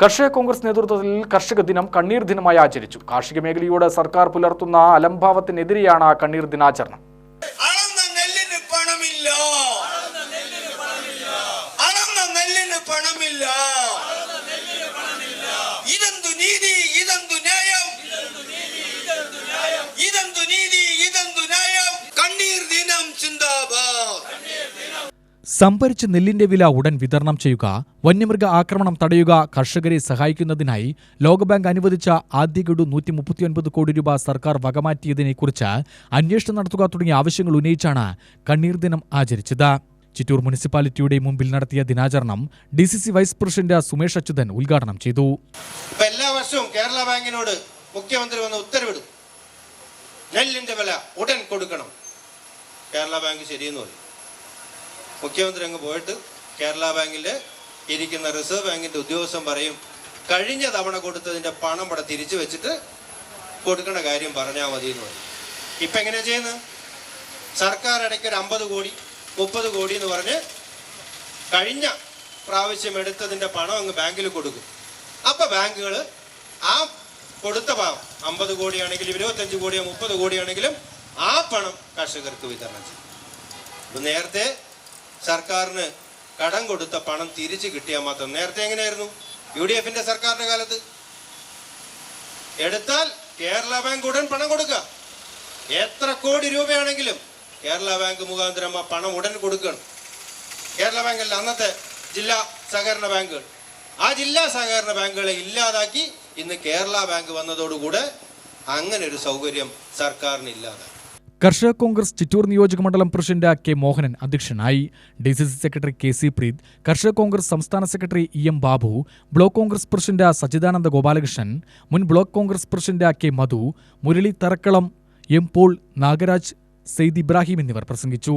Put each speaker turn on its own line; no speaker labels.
കർഷക കോൺഗ്രസ് നേതൃത്വത്തിൽ കർഷക ദിനം കണ്ണീർ ദിനമായി ആചരിച്ചു. കാർഷിക മേഖലയോട് സർക്കാർ പുലർത്തുന്ന അലംഭാവത്തിനെതിരെയാണ് കണ്ണീർ ദിനാചരണം. സംഭരിച്ച നെല്ലിന്റെ വില ഉടൻ വിതരണം ചെയ്യുക വന്യമൃഗ ആക്രമണം തടയുക കർഷകരെ സഹായിക്കുന്നതിനായി ലോകബാങ്ക് അനുവദിച്ച ആദ്യ ഗഡു നൂറ്റി മുപ്പത്തിയൊൻപത് കോടി രൂപ സർക്കാർ വകമാറ്റിയതിനെക്കുറിച്ച് അന്വേഷണം നടത്തുക തുടങ്ങിയ ആവശ്യങ്ങൾ ഉന്നയിച്ചാണ് കണ്ണീർ ദിനം ആചരിച്ചത്. ചിറ്റൂർ മുനിസിപ്പാലിറ്റിയുടെ മുമ്പിൽ നടത്തിയ ദിനാചരണം D C C vice president Sumesh Achuthan ഉദ്ഘാടനം ചെയ്തു.
എല്ലാ വർഷവും കേരള ബാങ്കിനോട് മുഖ്യമന്ത്രി വന്ന് ഉത്തരവിടും. നെല്ലിന്റെ വില ഉടൻ കൊടുക്കണം. കേരള ബാങ്ക് ശരിയെന്ന് പറയും. മുഖ്യമന്ത്രി അങ്ങ് പോയിട്ട് കേരള ബാങ്കിന്റെ ഇരിക്കുന്ന റിസർവ് ബാങ്കിന്റെ ഉദ്യോഗസ്ഥൻ പറയും കഴിഞ്ഞ തവണ കൊടുത്തതിന്റെ പണം ഇവിടെ തിരിച്ചു വെച്ചിട്ട് കൊടുക്കേണ്ട കാര്യം പറഞ്ഞാൽ മതി എന്ന് പറയും. ഇപ്പൊ എങ്ങനെയാ ചെയ്യുന്നത് സർക്കാർ ഇടയ്ക്ക് ഒരു അമ്പത് കോടി മുപ്പത് കോടി എന്ന് പറഞ്ഞ് കഴിഞ്ഞ പ്രാവശ്യം എടുത്തതിന്റെ പണം അങ്ങ് ബാങ്കിൽ കൊടുക്കും. അപ്പൊ ബാങ്കുകൾ ആ കൊടുത്ത പണം അമ്പത് കോടിയാണെങ്കിലും ഇരുപത്തഞ്ച് കോടിയോ മുപ്പത് കോടിയാണെങ്കിലും ആ പണം കർഷകർക്ക് വിതരണം ചെയ്യും. നേരത്തെ സർക്കാരിന് കടം കൊടുത്ത പണം തിരിച്ചു കിട്ടിയാൽ മാത്രം. നേരത്തെ എങ്ങനെയായിരുന്നു? യു ഡി എഫിന്റെ സർക്കാരിന്റെ കാലത്ത്? എടുത്താൽ കേരള ബാങ്ക് ഉടൻ പണം കൊടുക്കുക എത്ര കോടി രൂപയാണെങ്കിലും കേരള ബാങ്ക് മുഖാന്തരം ആ പണം ഉടൻ കൊടുക്കണം. കേരള ബാങ്കല്ല അന്നത്തെ ജില്ലാ സഹകരണ ബാങ്കുകൾ. ആ ജില്ലാ സഹകരണ ബാങ്കുകളെ ഇല്ലാതാക്കി ഇന്ന് കേരള ബാങ്ക് വന്നതോടുകൂടെ അങ്ങനെ ഒരു സൗകര്യം സർക്കാരിന് ഇല്ലാതായി.
കർഷക കോൺഗ്രസ് ചിറ്റൂർ നിയോജക മണ്ഡലം പ്രസിഡന്റ് കെ മോഹനൻ അധ്യക്ഷനായി. D C C secretary K C Preeth കർഷക കോൺഗ്രസ് സംസ്ഥാന secretary E M Babu block Congress president Sachidananda Gopalakrishnan മുൻ block Congress president K Madhu Murali Tharakkalam M Paul Nagaraj Syed Ibrahim എന്നിവർ പ്രസംഗിച്ചു.